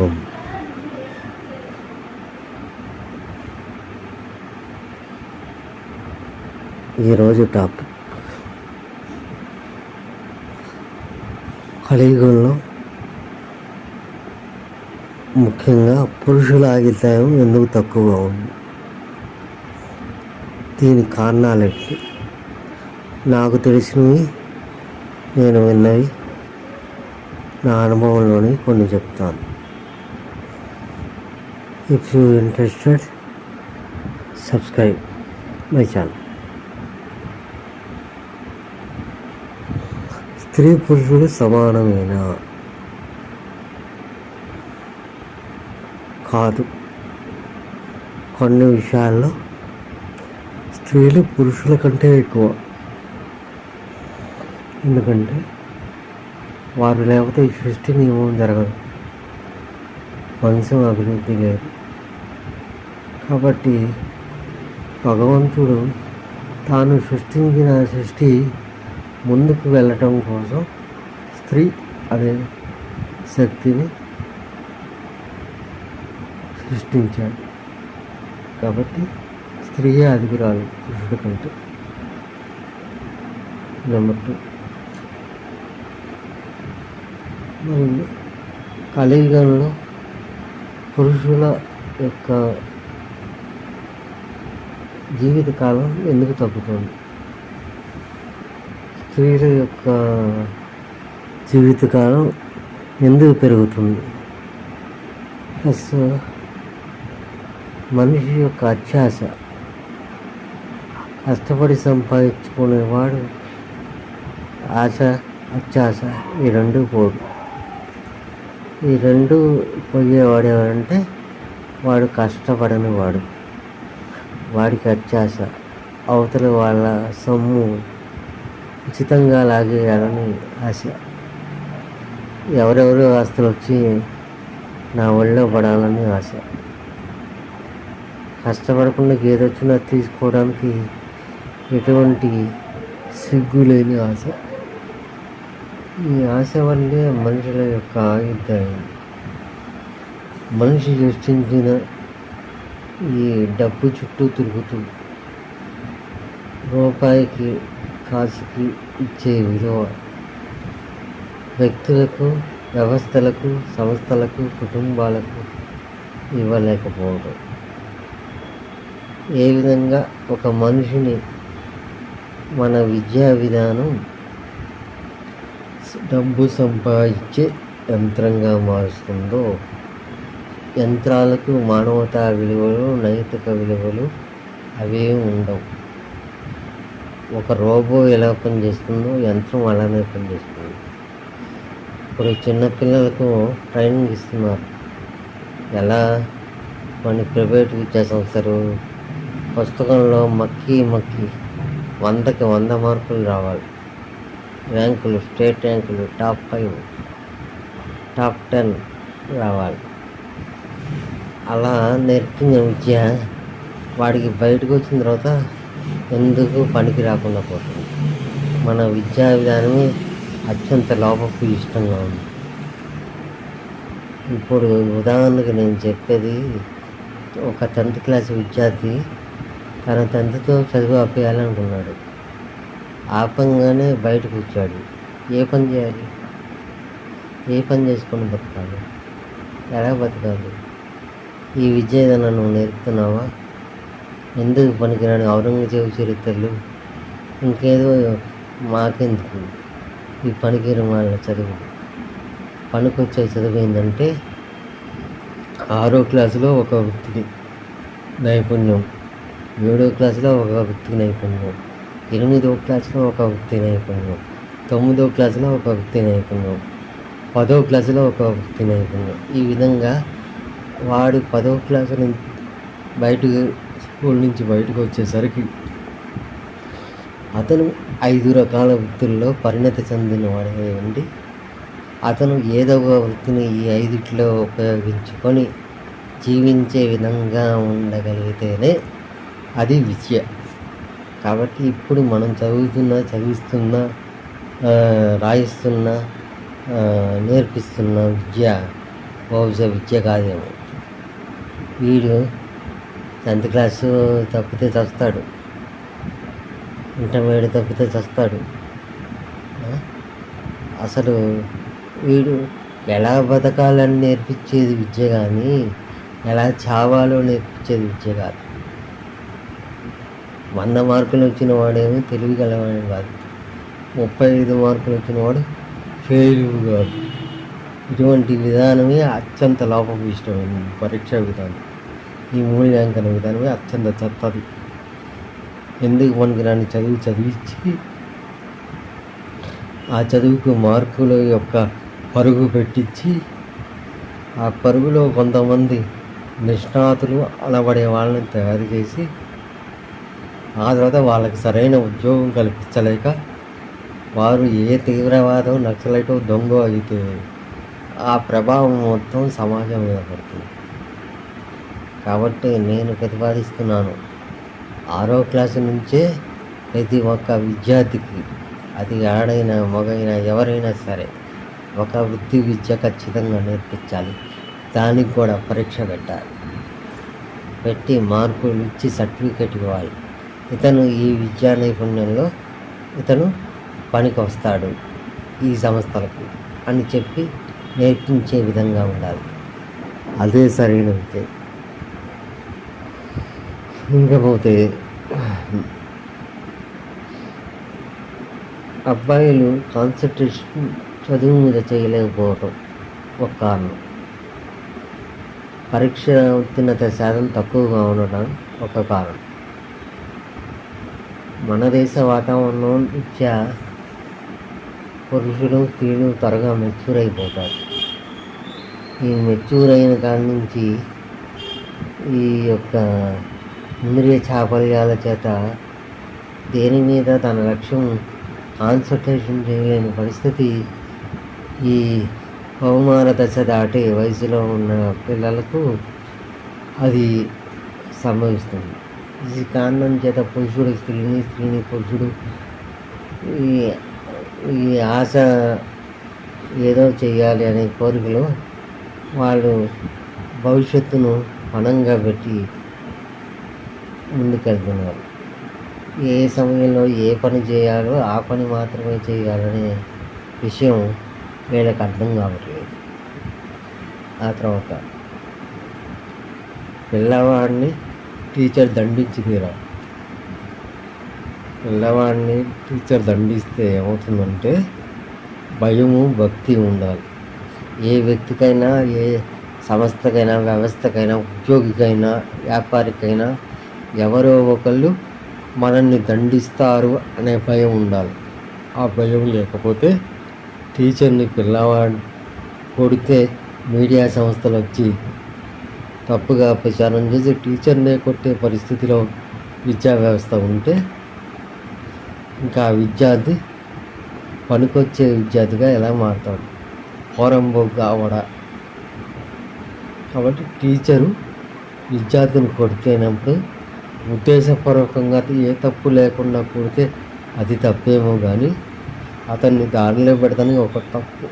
ఓం ఈరోజు టాపిక్ కలియుగంలో ముఖ్యంగా పురుషుల ఆగితాయం ఎందుకు తక్కువగా ఉంది? దీని కారణాలు ఏంటి నాకు తెలిసినవి నేను విన్నవి నా అనుభవంలోని కొన్ని చెప్తాను. If you interested subscribe my channel స్త్రీ పురుషుడు సమానమైన? కాదు. కొన్ని విషయాల్లో స్త్రీలు పురుషుల కంటే ఎక్కువ. ఎందుకంటే వారు లేకపోతే ఈ సృష్టి నియమం జరగదు. మనసు అభివృద్ధి లేదు. కాబట్టి భగవంతుడు తాను సృష్టించిన సృష్టి ముందుకు వెళ్ళటం కోసం స్త్రీ అనే శక్తిని సృష్టించాడు. కాబట్టి స్త్రీయే అధికురాలు పురుషుడి కంటే నెంబర్ టూ. మరి కలియుగంలో పురుషుల యొక్క జీవితకాలం ఎందుకు తగ్గుతుంది? స్త్రీల యొక్క జీవితకాలం ఎందుకు పెరుగుతుంది? ప్లస్ మనిషి యొక్క అత్యాశ కష్టపడి సంపాదించుకునేవాడు ఆశ అత్యాశ ఈ రెండు పోదు. ఈ రెండు పోయేవాడు ఎవరంటే వాడు కష్టపడని వాడు. వాడికి అత్యాశ. అవతల వాళ్ళ సొమ్ము ఉచితంగా లాగేయాలని ఆశ. ఎవరెవరు ఆస్తులు వచ్చి నా ఒళ్ళో పడాలని ఆశ. కష్టపడకుండా ఏదొచ్చినా తీసుకోవడానికి ఎటువంటి సిగ్గు లేని ఆశ. ఈ ఆశ వల్లే మనుషుల యొక్క ఆయుద్ధాయం. మనిషి సృష్టించిన ఈ డబ్బు చుట్టూ తిరుగుతూ రూపాయికి కాసుకి ఇచ్చే విలువ వ్యక్తులకు వ్యవస్థలకు సంస్థలకు కుటుంబాలకు ఇవ్వలేకపోవడం. ఏ విధంగా ఒక మనిషిని మన విద్యా విధానం డబ్బు సంపాదించే యంత్రంగా మారుస్తుందో యంత్రాలకు మానవతా విలువలు నైతిక విలువలు అవే ఉండవు. ఒక రోబో ఎలా పనిచేస్తుందో యంత్రం అలానే పనిచేస్తుంది. ఇప్పుడు చిన్నపిల్లలకు ట్రైనింగ్ ఇస్తున్నారు. ఎలా? మన ప్రైవేట్ విద్యా సంస్థలు పుస్తకంలో మక్కి మక్కి వందకి వంద మార్కులు రావాలి. ర్యాంకులు స్టేట్ ర్యాంకులు టాప్ ఫైవ్ టాప్ టెన్ రావాలి. అలా నేర్పించిన విద్య. వాడికి బయటకు వచ్చిన తర్వాత ఎందుకు పనికి రాకుండా పోతుంది? మన విద్యా విధానమే అత్యంత లోపపు ఇష్టంగా ఉంది. ఇప్పుడు ఉదాహరణకు నేను చెప్పేది ఒక టెన్త్ క్లాస్ విద్యార్థి తన టెన్త్తో చదువు ఆపేయాలనుకున్నాడు. ఆపంగానే బయటకు వచ్చాడు. ఏ పని చేయాలి? ఏ పని చేసుకొని బతకాలి? ఎలా బతకాలి? ఈ విద్య నువ్వు నేర్పుతున్నావా? ఎందుకు పనికిరాని ఔరంగజేబు చరిత్రలు? ఇంకేదో మాకెందుకు? ఈ పనికిరు వాళ్ళ చదువు. పనికొచ్చే చదువు ఏంటంటే ఆరో క్లాసులో ఒక వ్యక్తికి నైపుణ్యం ఏడో క్లాసులో ఒక వ్యక్తికి నైపుణ్యం ఎనిమిదో క్లాసులో ఒక వ్యక్తి నైపుణ్యం తొమ్మిదో క్లాసులో ఒక వ్యక్తి నైపుణ్యం పదో క్లాసులో ఒక వ్యక్తి నైపుణ్యం. ఈ విధంగా వాడు పదో క్లాస్ నుంచి బయటకు స్కూల్ నుంచి బయటకు వచ్చేసరికి అతను ఐదు రకాల వృత్తుల్లో పరిణతి చెందిన వాడే ఉండి అతను ఏదో ఒక వృత్తిని ఈ ఐదుట్లో ఉపయోగించుకొని జీవించే విధంగా ఉండగలిగితేనే అది విద్య. కాబట్టి ఇప్పుడు మనం చదువుతున్నా చదివిస్తున్న ఆ, రాయిస్తున్న నేర్పిస్తున్న విద్య బహుశా విద్య కాదేమో. వీడు టెన్త్ క్లాసు తప్పితే చస్తాడు. ఇంటర్మీడియట్ తప్పితే చస్తాడు. అసలు వీడు ఎలా బతకాలని నేర్పించేది విద్య కానీ ఎలా చావాలో నేర్పించేది విద్య కాదు. వంద మార్కులు వచ్చిన వాడేమో తెలివి గలవాడు కాదు. ముప్పై ఐదు మార్కులు వచ్చిన వాడు ఫెయిల్ కాదు ఇటువంటి విధానమే అత్యంత లోపభూయిష్టమైన పరీక్షా విధానం. ఈ మూల్యాంకన విధానమే అత్యంత చెత్తది ఎందుకు పనికిరాని చదువు చదివించి ఆ చదువుకు మార్కుల యొక్క పరుగు పెట్టించి ఆ పరుగులో కొంతమంది నిష్ణాతులు అనబడే వాళ్ళని తయారు చేసి ఆ తర్వాత వాళ్ళకి సరైన ఉద్యోగం కల్పించలేక వారు ఏ తీవ్రవాదం నక్సలైటో దొంగ అయితే ఆ ప్రభావం మొత్తం సమాజం మీద పడుతుంది. కాబట్టి నేను ప్రతిపాదిస్తున్నాను. ఆరో క్లాసు నుంచే ప్రతి ఒక్క విద్యార్థికి అది ఆడైనా మగైనా ఎవరైనా సరే ఒక వృత్తి విద్య ఖచ్చితంగా నేర్పించాలి. దానికి కూడా పరీక్ష పెట్టాలి. పెట్టి మార్కులు ఇచ్చి సర్టిఫికేట్ ఇవ్వాలి. ఇతను ఈ విద్యా నైపుణ్యంలో ఇతను పనికి వస్తాడు ఈ సంస్థలకు అని చెప్పి నేర్పించే విధంగా ఉండాలి. అదే సరైన విద్య. ఇంకపోతే అబ్బాయిలు కాన్సన్ట్రేషన్ చదువు మీద చేయలేకపోవటం ఒక కారణం. పరీక్ష ఉత్తీర్ణత శాతం తక్కువగా ఉండడం ఒక కారణం. మన దేశ వాతావరణం రీత్యా పురుషుడు స్త్రీలు త్వరగా మెచ్యూర్ అయిపోతారు ఈ మెచ్యూర్ అయిన కాడి నుంచి ఈ యొక్క ఇంద్రియ చాపల్యాల చేత దేని మీద తన లక్ష్యం కాన్సన్ట్రేషన్ చేయలేని పరిస్థితి ఈ కౌమార దశ దాటే వయసులో ఉన్న పిల్లలకు అది సంభవిస్తుంది. ఈ కారణం చేత పురుషుడు స్త్రీని స్త్రీని పురుషుడు ఈ ఈ ఆశ ఏదో చేయాలి అనే కోరికలో వాళ్ళు భవిష్యత్తును పణంగా పెట్టి ముందుకెళ్తున్నారు. ఏ సమయంలో ఏ పని చేయాలో ఆ పని మాత్రమే చేయాలనే విషయం వీళ్ళకి అర్థం కావట్లేదు. ఆ తర్వాత పిల్లవాడిని టీచర్ దండించి తీరాలి పిల్లవాడిని టీచర్ దండిస్తే ఏమవుతుందంటే భయము భక్తి ఉండాలి. ఏ వ్యక్తికైనా ఏ సంస్థకైనా వ్యవస్థకైనా ఉద్యోగికైనా వ్యాపారికైనా ఎవరో ఒకళ్ళు మనల్ని దండిస్తారు అనే భయం ఉండాలి. ఆ భయం లేకపోతే టీచర్ని పిల్లవాడు కొడితే మీడియా సంస్థలు వచ్చి తప్పుగా ప్రచారం చేసి టీచర్నే కొట్టే పరిస్థితిలో విద్యా వ్యవస్థ ఉంటే ఇంకా ఆ విద్యార్థి పనికొచ్చే విద్యార్థిగా ఎలా మారుతాడు? పోరంబోగ్గా అవడ కాబట్టి టీచరు విద్యార్థిని కొడితేనప్పుడు ఉద్దేశపూర్వకంగా ఏ తప్పు లేకుండా కొడితే అది తప్పేమో కానీ అతన్ని దారిలో పెడతానికి ఒక తప్పు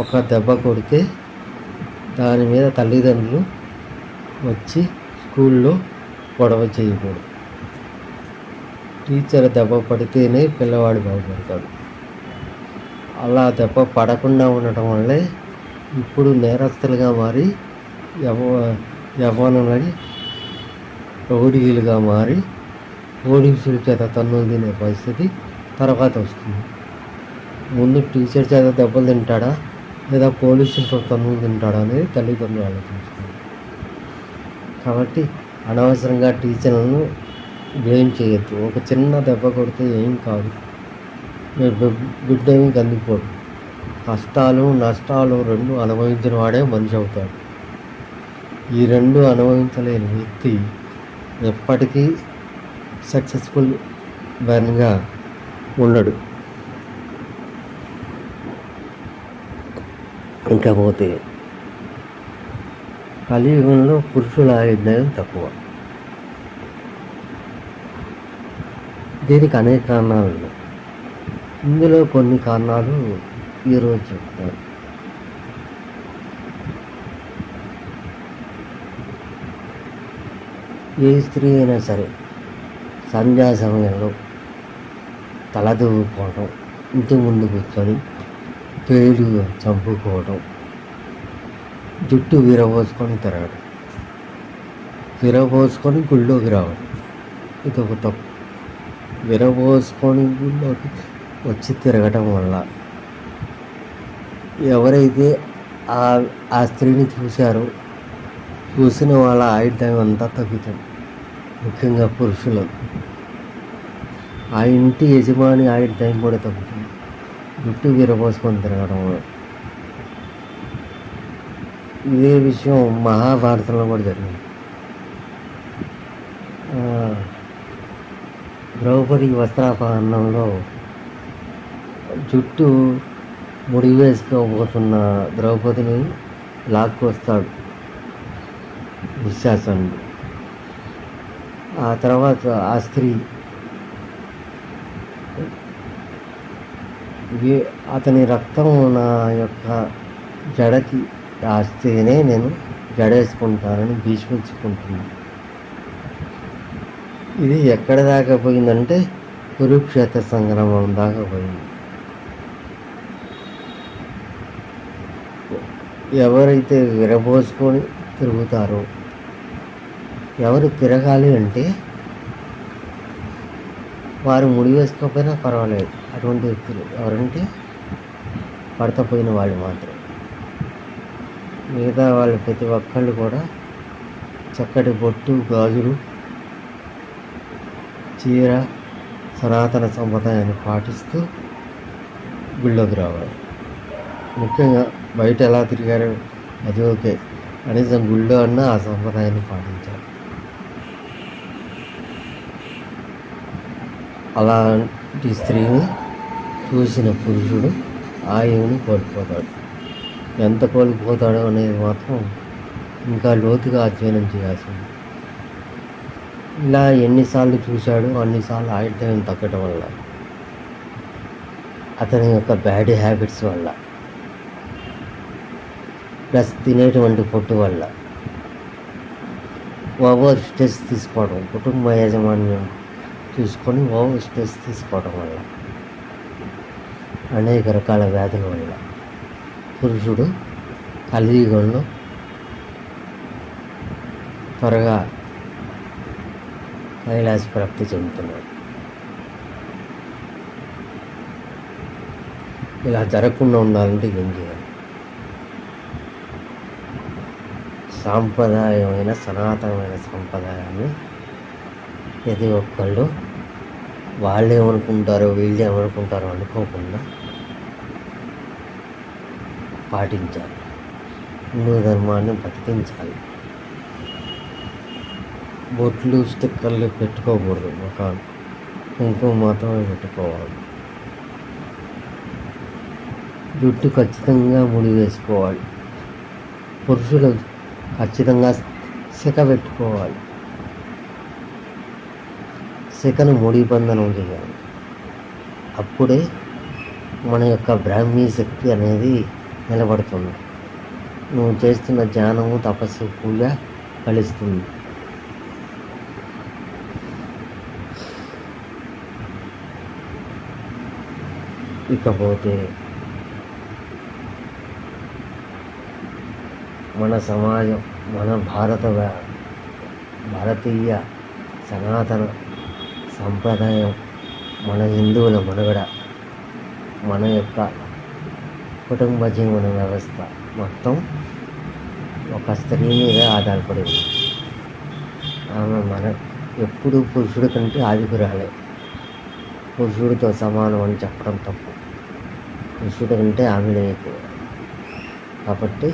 ఒక దెబ్బ కొడితే దాని మీద తల్లిదండ్రులు వచ్చి స్కూల్లో గొడవ చేయకూడదు. టీచర్ దెబ్బ పడితేనే పిల్లవాడు బాగుపడతాడు. అలా దెబ్బ పడకుండా ఉండటం వల్లే ఇప్పుడు నేరస్తులుగా మారి యవ యవ్వనులని రౌడీలుగా మారి పోలీసుల చేత తన్నులు తినే పరిస్థితి తర్వాత వస్తుంది. ముందు టీచర్ చేత దెబ్బలు తింటాడా? లేదా పోలీసులతో తన్నులు తింటాడా అనేది తల్లిదండ్రులు ఆలోచించుకోవాలి. కాబట్టి అనవసరంగా టీచర్లను బ్లేమ్ చేయొద్దు. ఒక చిన్న దెబ్బ కొడితే ఏం కాదు. బిడ్డ ఏమి కందిపోడు కష్టాలు నష్టాలు రెండు అనుభవించిన వాడే మనిషి అవుతాడు. ఈ రెండు అనుభవించలేని వ్యక్తి ఎప్పటికీ సక్సెస్ఫుల్ మ్యాన్గా ఉండడు. ఇంకా పోతే కలియుగంలో పురుషుల ఆయుర్దాయం తక్కువ. దీనికి అనేక కారణాలు ఉన్నాయి. ఇందులో కొన్ని కారణాలు ఈరోజు చెప్తాను. ఏ స్త్రీ అయినా సరే సంధ్యా సమయంలో తలదూకోవడం ఇంటి ముందు కూర్చొని పేరు చంపుకోవడం జుట్టు విరబోసుకొని తిరగడం విరబోసుకొని గుళ్ళోకి రావడం ఇది ఒక తప్పు. విరబోసుకొని ఊళ్ళోకి వచ్చి తిరగటం వల్ల ఎవరైతే ఆ ఆ స్త్రీని చూశారో చూసిన వాళ్ళ ఆయుర్దాయం అంతా తగ్గుతుంది. ముఖ్యంగా పురుషులు ఆ ఇంటి యజమాని ఆయుర్దాయం కూడా తగ్గుతుంది. జుట్టు విరబోసుకొని తిరగడం వల్ల. ఇదే విషయం మహాభారతంలో కూడా జరిగింది. ద్రౌపది వస్త్రాపహరణంలో జుట్టు ముడి వేసుకోబోతున్న ద్రౌపదిని లాక్కొస్తాడు దుశ్శాసనుడు. ఆ తర్వాత ఆ స్త్రీ అతని రక్తం నా యొక్క జడకి రాస్తేనే నేను జడేసుకుంటానని భీష్మించుకుంటున్నాను ఇది ఎక్కడ దాకా పోయిందంటే కురుక్షేత్ర సంగ్రామం దాకా పోయింది. ఎవరైతే విరబోసుకొని తిరుగుతారో ఎవరు తిరగాలి అంటే వారు ముడి వేసుకోకపోయినా పర్వాలేదు. అటువంటి వ్యక్తులు ఎవరంటే పడతపోయిన వాళ్ళు మాత్రం మిగతా వాళ్ళు ప్రతి ఒక్కళ్ళు కూడా చక్కటి బొట్టు గాజులు చీర సనాతన సంప్రదాయాన్ని పాటిస్తూ గుళ్ళోకి రావాలి. ముఖ్యంగా బయట ఎలా తిరిగారు అది ఓకే. కనీసం గుళ్ళో అన్న ఆ సంప్రదాయాన్ని పాటించాలి. అలాంటి స్త్రీని చూసిన పురుషుడు ఆయువుని కోల్పోతాడు. ఎంత కోల్పోతాడో అనేది మాత్రం ఇంకా లోతుగా అధ్యయనం చేయాల్సింది ఇలా ఎన్నిసార్లు చూశాడో అన్నిసార్లు ఆయుర్దాయం తగ్గడం వల్ల. అతని యొక్క బ్యాడ్ హ్యాబిట్స్ వల్ల. ప్లస్ తినేటువంటి పొట్టు వల్ల. ఓవర్ స్ట్రెస్ తీసుకోవడం కుటుంబ యాజమాన్యం చూసుకొని ఓవర్ స్ట్రెస్ తీసుకోవడం వల్ల. అనేక రకాల వ్యాధుల వల్ల. పురుషుడు కలియుగంలో త్వరగా కైలాస ప్రాప్తి చెందుతున్నాడు ఇలా జరగకుండా ఉండాలంటే ఏం చేయాలి? సాంప్రదాయమైన సనాతనమైన సంప్రదాయాన్ని ప్రతి ఒక్కళ్ళు వాళ్ళు ఏమనుకుంటారో వీళ్ళు ఏమనుకుంటారో అనుకోకుండా పాటించాలి. హిందూ ధర్మాన్ని బతికించాలి. బొట్లు స్టిక్కర్లు పెట్టుకోకూడదు. ఒక కుంకుమ మాత్రమే పెట్టుకోవాలి. జుట్టు ఖచ్చితంగా ముడి వేసుకోవాలి. పురుషులు ఖచ్చితంగా శిఖ పెట్టుకోవాలి. శిఖను ముడి బంధనం చేయాలి. అప్పుడే మన యొక్క బ్రాహ్మీ శక్తి అనేది నిలబడుతుంది. నువ్వు చేస్తున్న ధ్యానము తపస్సు పూజ ఫలిస్తుంది. ఇకపోతే మన సమాజం మన భారత భారతీయ సనాతన సంప్రదాయం మన హిందువుల మనుగడ మన యొక్క కుటుంబ జీవన వ్యవస్థ మొత్తం ఒక స్త్రీ మీద ఆధారపడి ఉంది. ఆమె మన ఎప్పుడు పురుషుడి కంటే ఆదిపురాలే. పురుషుడితో సమానం అని చెప్పడం తప్పు. పురుషుడి అంటే ఆమెనే కాబట్టి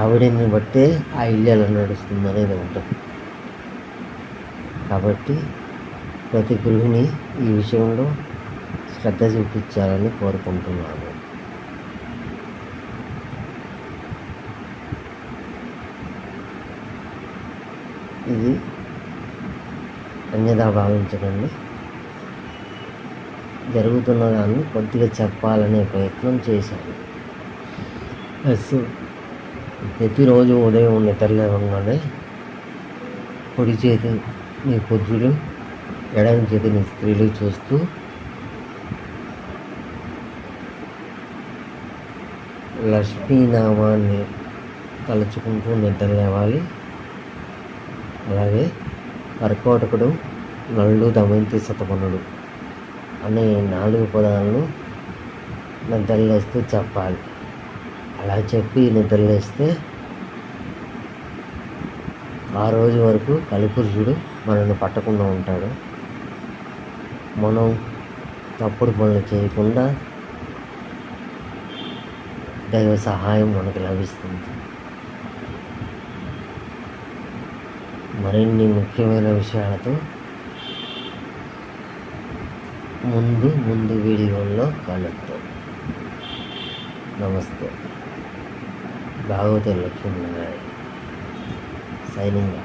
ఆవిడని బట్టే ఆ ఇల్లు ఎలా నడుస్తుంది అనేది ఉంటుంది. కాబట్టి ప్రతి గృహిణి ఈ విషయంలో శ్రద్ధ చూపించాలని కోరుకుంటున్నాను. ఇది అన్యదా భావించకండి జరుగుతున్నదాన్ని కొద్దిగా చెప్పాలనే ప్రయత్నం చేశాను. ప్లస్ ప్రతిరోజు ఉదయం నిద్రలేవగానే కుడి చేతి నీ పుత్రులు ఎడమ చేతి నీ స్త్రీలు చూస్తూ లక్ష్మీనామాన్ని తలుచుకుంటూ నిద్ర లేవాలి. అలాగే కర్కోటకుడు నల్లు దమయంతి శతమనుడు అనే నాలుగు పదాలను నిద్రలేస్తూ చెప్పాలి. అలా చెప్పి నిద్రలేస్తే ఆ రోజు వరకు కలిపురుషుడు మనల్ని పట్టకుండా ఉంటాడు. మనం తప్పుడు పనులు చేయకుండా దైవ సహాయం మనకు లభిస్తుంది. మరిన్ని ముఖ్యమైన విషయాలతో ముందు ముందు వీడియోల్లో కలుద్దాం. నమస్తే. భాగవత లక్ష్మీనారాయణ. సైనింగ్